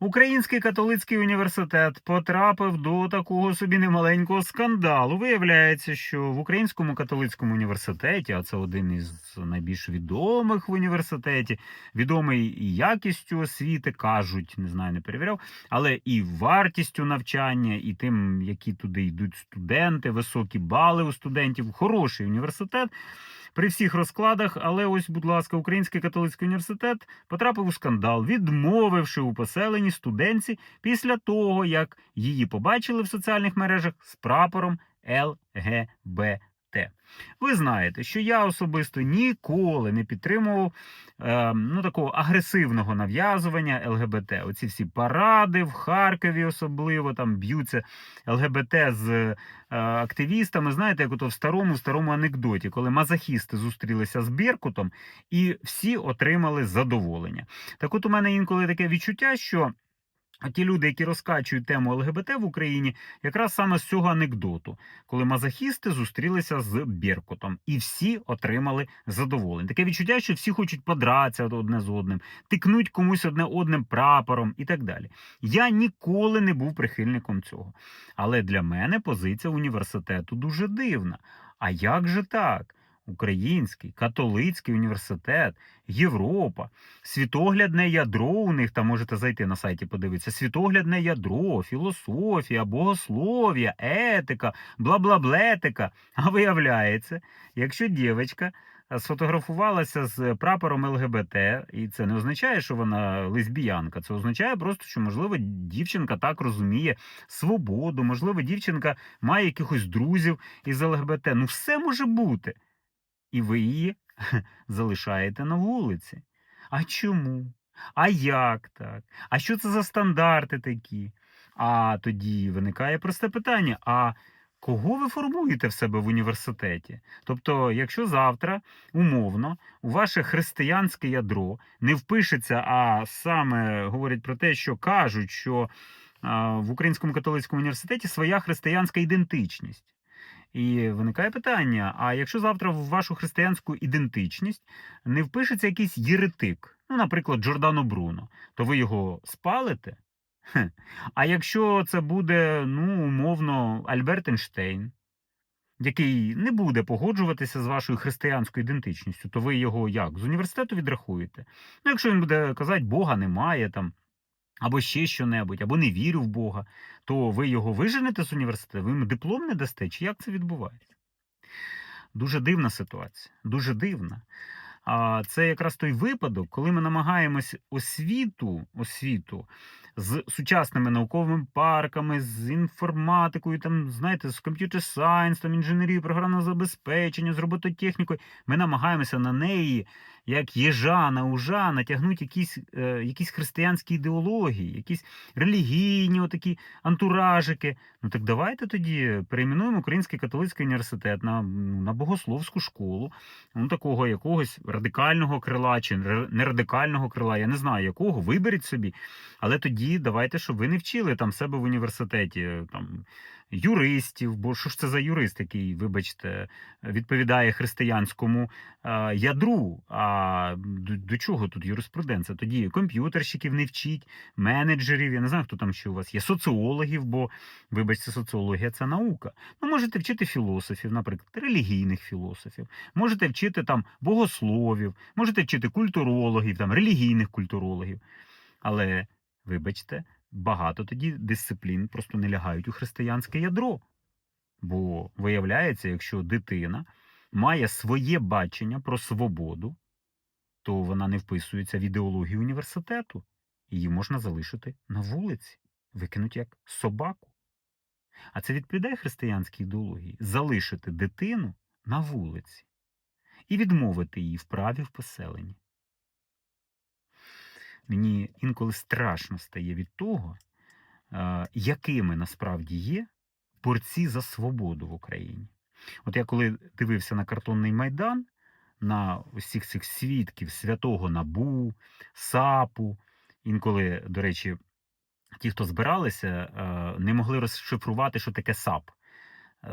Український католицький університет потрапив до такого собі немаленького скандалу. Виявляється, що в Українському католицькому університеті, а це один із найбільш відомих в університеті, відомий і якістю освіти, кажуть, не знаю, не перевіряв, але і вартістю навчання, і тим, які туди йдуть студенти, високі бали у студентів. Хороший університет при всіх розкладах. Але ось, будь ласка, Український католицький університет потрапив у скандал, відмовивши у поселенні студентці після того, як її побачили в соціальних мережах з прапором ЛГБТ. Ви знаєте, що я особисто ніколи не підтримував е, ну, такого агресивного нав'язування ЛГБТ. Оці всі паради в Харкові особливо там б'ються ЛГБТ з е, активістами. Знаєте, як ото в старому старому анекдоті, коли мазохісти зустрілися з Беркутом і всі отримали задоволення. Так от у мене інколи таке відчуття, що. А ті люди, які розкачують тему ЛГБТ в Україні, якраз саме з цього анекдоту, коли мазохісти зустрілися з Беркутом, і всі отримали задоволення. Таке відчуття, що всі хочуть подратися одне з одним, тикнуть комусь одне одним прапором і так далі. Я ніколи не був прихильником цього. Але для мене позиція університету дуже дивна. А як же так? Український, католицький університет, Європа, світоглядне ядро у них, там можете зайти на сайті, подивитися, світоглядне ядро, філософія, богослов'я, етика, бла-бла-блетика. А виявляється, якщо дівчинка сфотографувалася з прапором ЛГБТ, і це не означає, що вона лесбіянка. Це означає просто, що, можливо, дівчинка так розуміє свободу, можливо, дівчинка має якихось друзів із ЛГБТ. Ну, все може бути. І ви її залишаєте на вулиці. А чому? А як так? А що це за стандарти такі? А тоді виникає просте питання: а кого ви формуєте в себе в університеті? Тобто, якщо завтра, умовно, у ваше християнське ядро не впишеться, а саме говорять про те, що кажуть, що в Українському католицькому університеті своя християнська ідентичність. І виникає питання: а якщо завтра в вашу християнську ідентичність не впишеться якийсь єретик, ну, наприклад, Джордано Бруно, то ви його спалите? А якщо це буде, ну, умовно, Альберт Ейнштейн, який не буде погоджуватися з вашою християнською ідентичністю, то ви його як? З університету відрахуєте? Ну, якщо він буде казати, Бога немає там. Або ще що-небудь, або не вірю в Бога, то ви його виженете з університету, ви йому диплом не дасте, чи як це відбувається? Дуже дивна ситуація, дуже дивна. А це якраз той випадок, коли ми намагаємось освіту, освіту з сучасними науковими парками, з інформатикою, там, знаєте, з комп'ютер сайенс, там інженерією, програмного забезпечення, з робототехнікою. Ми намагаємося на неї, як єжа на ужа, натягнути якісь, е, якісь християнські ідеології, якісь релігійні отакі антуражики. Ну так давайте тоді перейменуємо Український католицький університет на, ну, на богословську школу, ну такого якогось радикального крила чи ре- не радикального крила, я не знаю якого, виберіть собі. Але тоді давайте, щоб ви не вчили там себе в університеті там юристів, бо що ж це за юрист, який, вибачте, відповідає християнському е, ядру. А до, до чого тут юриспруденція? Тоді комп'ютерщиків не вчіть, менеджерів, я не знаю, хто там ще у вас є, соціологів, бо, вибачте, соціологія це наука. Ну, можете вчити філософів, наприклад, релігійних філософів, можете вчити там богословів, можете вчити культурологів, там релігійних культурологів. Але, вибачте, багато тоді дисциплін просто не лягають у християнське ядро. Бо виявляється, якщо дитина має своє бачення про свободу, то вона не вписується в ідеологію університету. Її можна залишити на вулиці, викинути як собаку. А це відповідає християнській ідеології залишити дитину на вулиці і відмовити її в праві в поселенні. Мені інколи страшно стає від того, якими насправді є борці за свободу в Україні. От я коли дивився на картонний майдан, на усіх цих свідків святого Набу, САПу, інколи, до речі, ті, хто збиралися, не могли розшифрувати, що таке САП.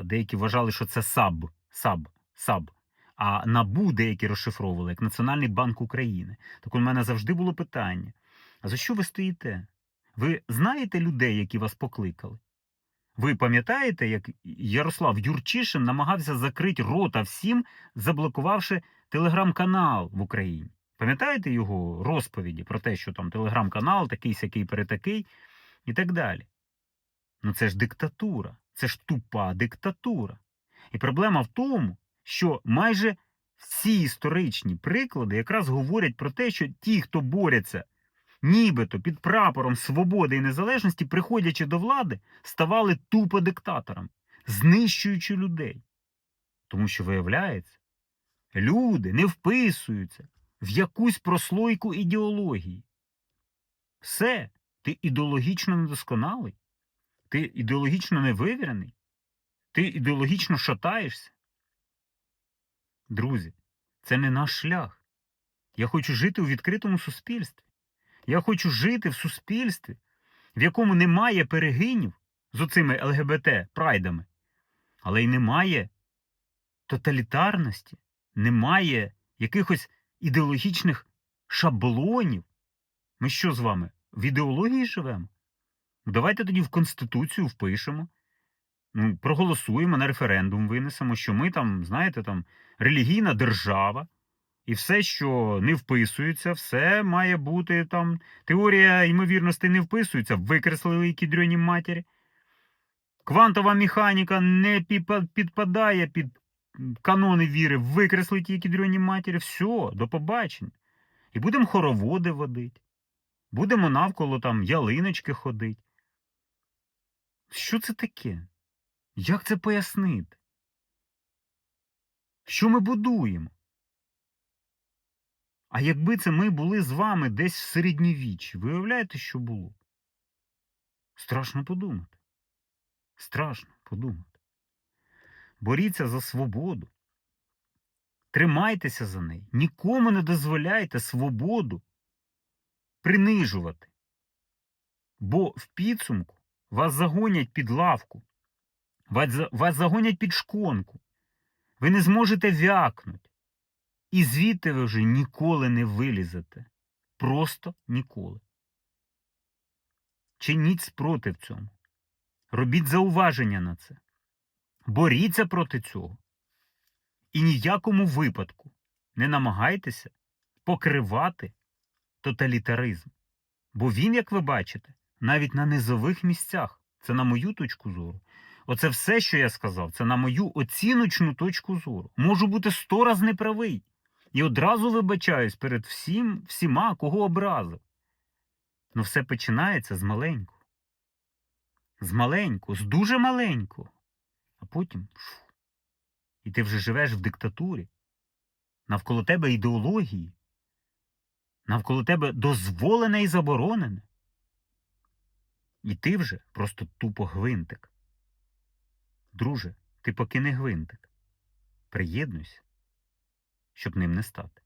Деякі вважали, що це САБ, САБ, САБ. А НАБУ деякі розшифровували як Національний банк України. Так у мене завжди було питання: а за що ви стоїте? Ви знаєте людей, які вас покликали? Ви пам'ятаєте, як Ярослав Юрчишин намагався закрити рота всім, заблокувавши телеграм-канал в Україні? Пам'ятаєте його розповіді про те, що там телеграм-канал такий сякий перетакий і так далі? Ну це ж диктатура, це ж тупа диктатура. І проблема в тому, що майже всі історичні приклади якраз говорять про те, що ті, хто борються нібито під прапором свободи і незалежності, приходячи до влади, ставали тупо диктаторами, знищуючи людей. Тому що, виявляється, люди не вписуються в якусь прослойку ідеології. Все, ти ідеологічно недосконалий, ти ідеологічно невивірений, ти ідеологічно шатаєшся. Друзі, це не наш шлях. Я хочу жити у відкритому суспільстві. Я хочу жити в суспільстві, в якому немає перегинів з оцими ЛГБТ-прайдами, але й немає тоталітарності, немає якихось ідеологічних шаблонів. Ми що з вами? В ідеології живемо? Давайте тоді в Конституцію впишемо. Ну, проголосуємо на референдум, винесемо, що ми там, знаєте, там релігійна держава, і все, що не вписується, все має бути там. Теорія ймовірності не вписується, викреслили кідрьоні матері. Квантова механіка не підпадає під канони віри, викреслить її кідрьоні матері. Все, до побачення. І будемо хороводи водити. Будемо навколо там ялиночки ходити. Що це таке? Як це пояснити? Що ми будуємо? А якби це ми були з вами десь в середньовіччі, ви уявляєте, що було? Страшно подумати. Страшно подумати. Боріться за свободу. Тримайтеся за неї. Нікому не дозволяйте свободу принижувати. Бо в підсумку вас загонять під лавку, вас, вас загонять під шконку. Ви не зможете вякнути. І звідти ви вже ніколи не вилізете. Просто ніколи. Чиніть спротив цьому. Робіть зауваження на це. Боріться проти цього. І ніякому випадку не намагайтеся покривати тоталітаризм. Бо він, як ви бачите, навіть на низових місцях, це на мою точку зору. Оце все, що я сказав, це на мою оціночну точку зору. Можу бути сто раз неправий. І одразу вибачаюсь перед всім, всіма, кого образив. Ну все починається з маленького. З маленького, з дуже маленького. А потім. фу, І ти вже живеш в диктатурі. Навколо тебе ідеології. Навколо тебе дозволене і заборонене. І ти вже просто тупо гвинтик. Друже, ти поки не гвинтик. Приєднуйся, щоб ним не стати.